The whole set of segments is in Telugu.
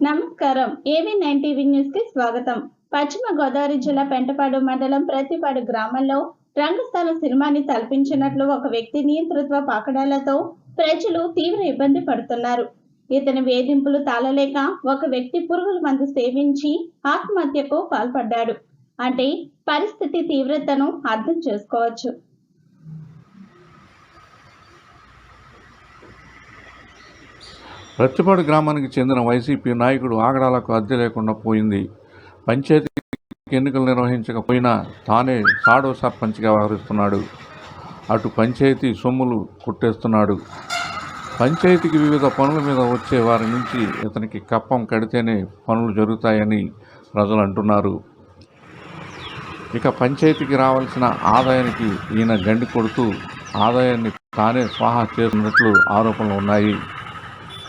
నమస్కారం. ఏవి నైన్ టీవీ న్యూస్కి స్వాగతం. పశ్చిమ గోదావరి జిల్లా పెంటపాడు మండలం ప్రతిపాడు గ్రామంలో రంగస్థల సినిమాని తలపించినట్లు ఒక వ్యక్తి నియంతృత్వ పాకడాలతో ప్రజలు తీవ్ర ఇబ్బంది పడుతున్నారు. ఇతని వేధింపులు తాళలేక ఒక వ్యక్తి పురుగుల మందు సేవించి ఆత్మహత్యకు పాల్పడ్డాడు. అంటే పరిస్థితి తీవ్రతను అర్థం చేసుకోవచ్చు. రత్తిపాడు గ్రామానికి చెందిన వైసీపీ నాయకుడు ఆగడాలకు అద్దె లేకుండా పోయింది. పంచాయతీ ఎన్నికలు నిర్వహించకపోయినా తానే సాడో సర్పంచ్గా వ్యవహరిస్తున్నాడు. అటు పంచాయతీ సొమ్ములు కొట్టేస్తున్నాడు. పంచాయతీకి వివిధ పనుల మీద వచ్చే వారి నుంచి ఇతనికి కప్పం కడితేనే పనులు జరుగుతాయని ప్రజలు అంటున్నారు. ఇక పంచాయతీకి రావాల్సిన ఆదాయానికి ఈయన గండి కొడుతూ ఆదాయాన్ని తానే స్వాహా చేస్తున్నట్లు ఆరోపణలు ఉన్నాయి.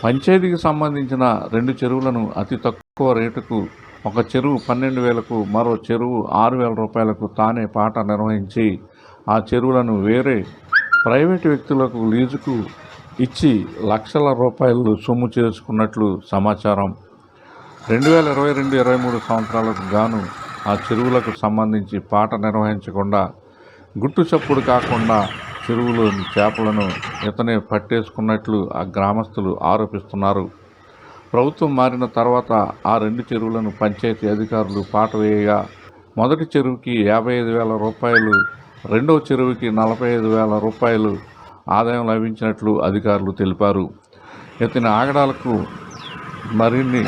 పంచాయతీకి సంబంధించిన రెండు చెరువులను అతి తక్కువ రేటుకు ఒక చెరువు పన్నెండు వేలకు మరో చెరువు ఆరు వేల రూపాయలకు తానే పాట నిర్వహించి ఆ చెరువులను వేరే ప్రైవేటు వ్యక్తులకు లీజుకు ఇచ్చి లక్షల రూపాయలు సొమ్ము చేసుకున్నట్లు సమాచారం. రెండు వేల ఇరవై రెండు ఇరవై మూడు సంవత్సరాలకు గాను ఆ చెరువులకు సంబంధించి పాట నిర్వహించకుండా గుట్టు చప్పుడు కాకుండా చెరువులోని చేపలను ఇతనే పట్టేసుకున్నట్లు ఆ గ్రామస్తులు ఆరోపిస్తున్నారు. ప్రభుత్వం మారిన తర్వాత ఆ రెండు చెరువులను పంచాయతీ అధికారులు పాట వేయగా మొదటి చెరువుకి యాభై ఐదు వేల రూపాయలు రెండవ చెరువుకి నలభై ఐదు వేల రూపాయలు ఆదాయం లభించినట్లు అధికారులు తెలిపారు. ఇతని ఆగడాలకు మరిన్ని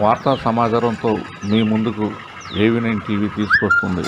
వార్తా సమాచారంతో మీ ముందుకు ఏవి నైన్ టీవీ తీసుకొస్తుంది.